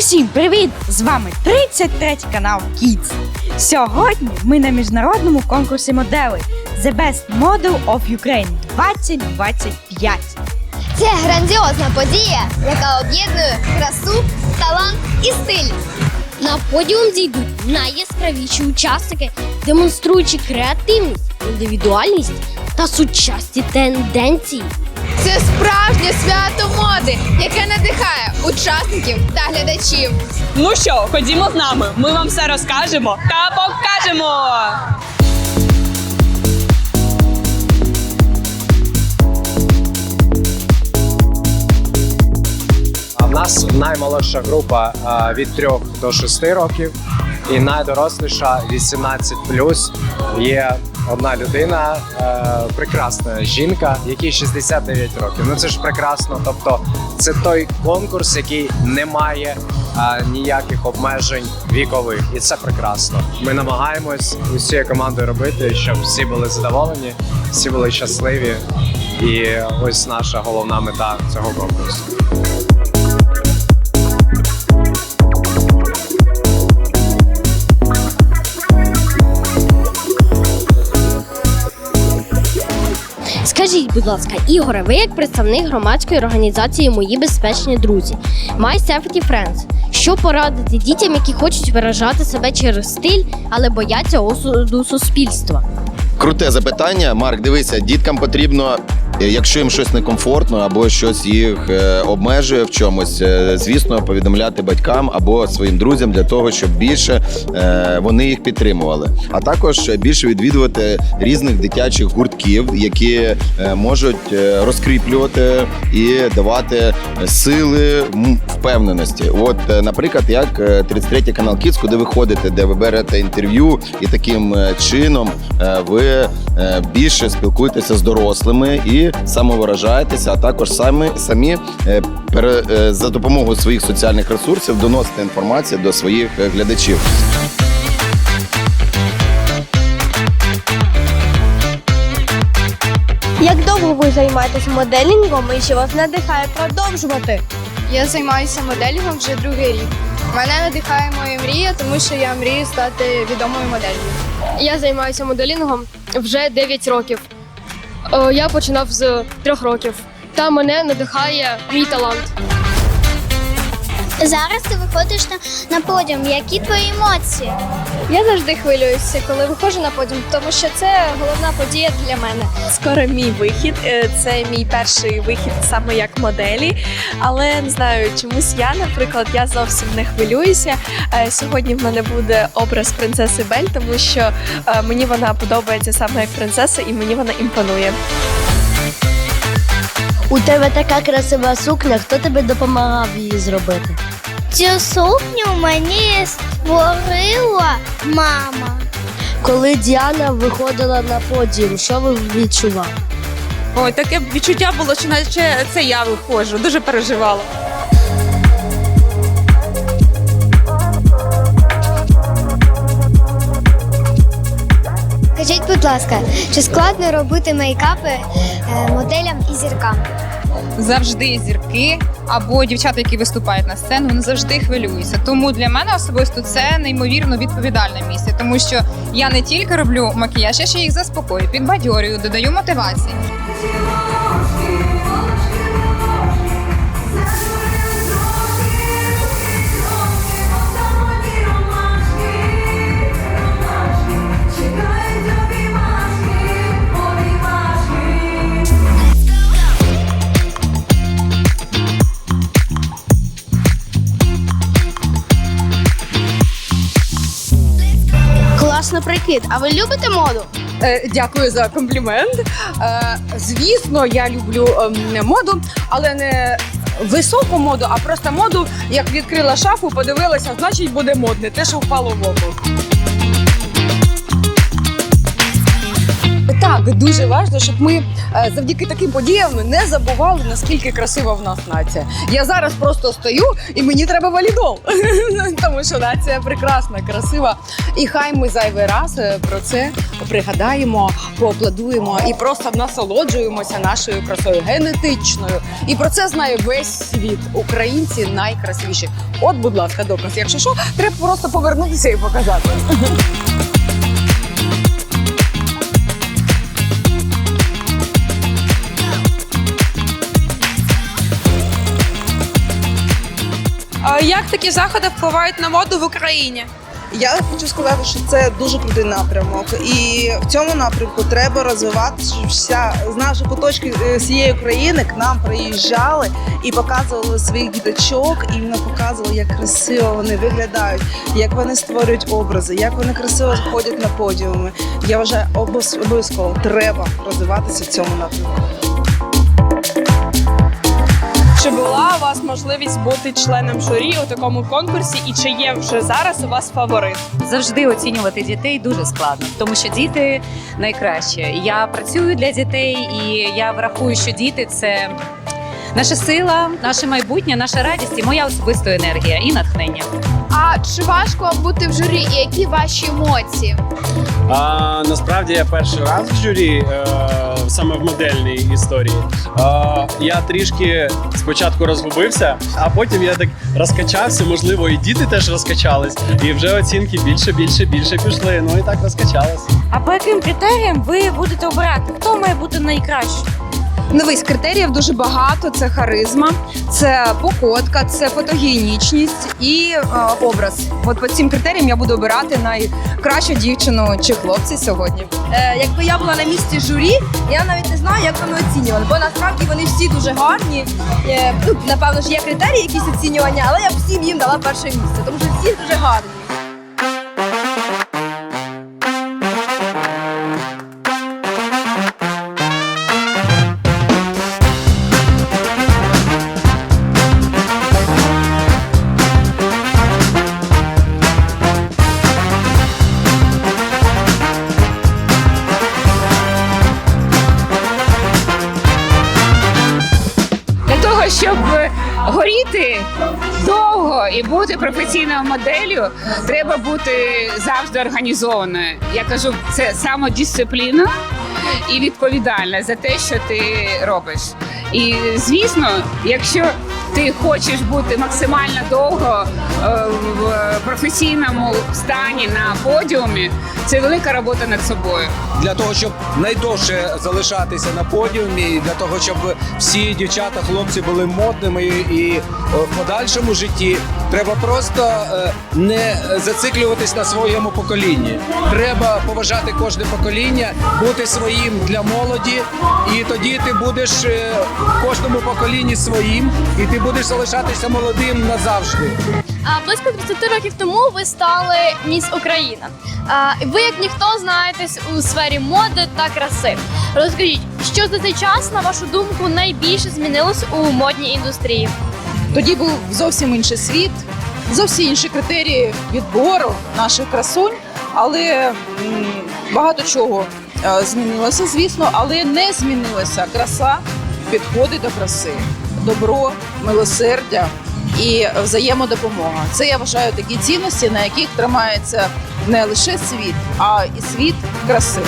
Усім привіт! З вами 33 канал Kids. Сьогодні ми на міжнародному конкурсі моделей The Best Model of Ukraine 2025. Це грандіозна подія, яка об'єднує красу, талант і стиль. На подіум зійдуть найяскравіші учасники, демонструючи креативність, індивідуальність та сучасні тенденції. Це справжнє свято моди, яке надихає учасників та глядачів. Ну що, ходімо з нами. Ми вам все розкажемо та покажемо. А в нас наймолодша група а, від 3 до 6 років, і найдоросліша 18 Є одна людина, е, прекрасна жінка, якій 69 років. Ну це ж прекрасно. Тобто, це той конкурс, який не має а, ніяких обмежень вікових, і це прекрасно. Ми намагаємось усією командою робити, щоб всі були задоволені, всі були щасливі. І ось наша головна мета цього конкурсу. Скажіть, будь ласка, Ігоре, ви як представник громадської організації Мої безпечні друзі My Safety Friends. Що порадити дітям, які хочуть виражати себе через стиль, але бояться осуду суспільства? Круте запитання. Марк, дивися, діткам потрібно, якщо їм щось некомфортно або щось їх е, обмежує в чомусь, е, звісно, повідомляти батькам або своїм друзям для того, щоб більше е, вони їх підтримували. А також більше відвідувати різних дитячих гуртків, які е, можуть е, розкріплювати і давати сили впевненості. От, е, наприклад, як е, 33 канал Kids, куди ви ходите, де ви берете інтерв'ю, і таким е, чином е, ви е, більше спілкуєтеся з дорослими і самовиражаєтеся, а також самі самі е, е, за допомогою своїх соціальних ресурсів доносите інформацію до своїх е, глядачів. Як довго ви займаєтесь моделінгом і що вас надихає продовжувати? Я займаюся моделінгом вже другий рік. Мене надихає моя мрія, тому що я мрію стати відомою моделлю. Я займаюся моделінгом вже 9 років. Е, Я починав з трьох років. Та мене надихає мій талант. Зараз ти виходиш на, на подіум. Які твої емоції? Я завжди хвилююся, коли виходжу на подіум, тому що це головна подія для мене. Скоро мій вихід. Е, Це мій перший вихід саме як моделі. Але не знаю, чомусь я, наприклад, я зовсім не хвилююся. Е, Сьогодні в мене буде образ принцеси Бель, тому що е, мені вона подобається саме як принцеса, і мені вона імпонує. У тебе така красива сукня, хто тобі допомагав її зробити? Цю сукню мені створила мама. Коли Діана виходила на подіум, що ви відчували? Ой, таке відчуття було, що наче це я виходжу. Дуже переживала. Скажіть, будь ласка, чи складно робити мейкапи е, моделям і зіркам? завжди зірки або дівчата, які виступають на сцену, вони завжди хвилюються. Тому для мене особисто це неймовірно відповідальне місце, тому що я не тільки роблю макіяж, я ще їх заспокоюю, підбадьорюю, додаю мотивації. Класно. А ви любите моду? Е, дякую за комплімент. Е, звісно, я люблю е, моду, але не високу моду, а просто моду, як відкрила шафу, подивилася, значить буде модне. Те, що впало в око. Так, дуже важливо, щоб ми е, завдяки таким подіям не забували, наскільки красива в нас нація. Я зараз просто стою і мені треба валідол, тому що нація прекрасна, красива. І хай ми зайвий раз е, про це пригадаємо, поаплодуємо і просто насолоджуємося нашою красою генетичною. І про це знає весь світ. Українці найкрасивіші. От, будь ласка, доказ. Якщо що, треба просто повернутися і показати. Як такі заходи впливають на моду в Україні? Я хочу сказати, що це дуже крутий напрямок, і в цьому напрямку треба розвиватися. Вся з наших куточків е, всієї України к нам приїжджали і показували своїх діточок, і вони показували, як красиво вони виглядають, як вони створюють образи, як вони красиво ходять на подіуми. Я вважаю, обов'язково треба розвиватися в цьому напрямку. Чи була у вас можливість бути членом журі у такому конкурсі, і чи є вже зараз у вас фаворит? Завжди оцінювати дітей дуже складно, тому що діти найкраще. Я працюю для дітей, і я врахую, що діти це наша сила, наше майбутнє, наша радість і моя особиста енергія і натхнення. А чи важко вам бути в журі і які ваші емоції? А, насправді я перший раз в журі е, саме в модельній історії. Е, я трішки спочатку розгубився, а потім я так розкачався. Можливо, і діти теж розкачались, і вже оцінки більше, більше, більше пішли. Ну і так розкачалось. А по яким критеріям ви будете обирати? Хто має бути найкращим? Дивись, критеріїв дуже багато: це харизма, це покотка, це фотогенічність і е, образ. От по цим критеріям я буду обирати найкращу дівчину чи хлопці сьогодні. Е, якби я була на місці журі, я навіть не знаю, як вони оцінювали, бо насправді вони всі дуже гарні. Е, ну, напевно ж є критерії, якісь оцінювання, але я всім їм дала перше місце, тому що всі дуже гарні. Щоб горіти довго і бути професійною моделлю, треба бути завжди організованою. Я кажу, це самодисципліна і відповідальність за те, що ти робиш. І звісно, якщо ти хочеш бути максимально довго е, в професійному стані на подіумі, це велика робота над собою. для того, щоб найдовше залишатися на подіумі, для того, щоб всі дівчата, хлопці були модними і е, в подальшому житті, треба просто е, не зациклюватись на своєму поколінні. Треба поважати кожне покоління, бути своїм для молоді, і тоді ти будеш в кожному поколінні своїм, і ти будеш залишатися молодим назавжди. А близько 30 років тому ви стали міс Україна. А, ви, як ніхто, знаєтесь у сфері моди та краси. Розкажіть, що за цей час, на вашу думку, найбільше змінилось у модній індустрії? Тоді був зовсім інший світ, зовсім інші критерії відбору наших красунь, але м, багато чого е, змінилося, звісно, але не змінилася краса, підходи до краси, добро, милосердя і взаємодопомога. Це я вважаю такі цінності, на яких тримається не лише світ, а і світ краси.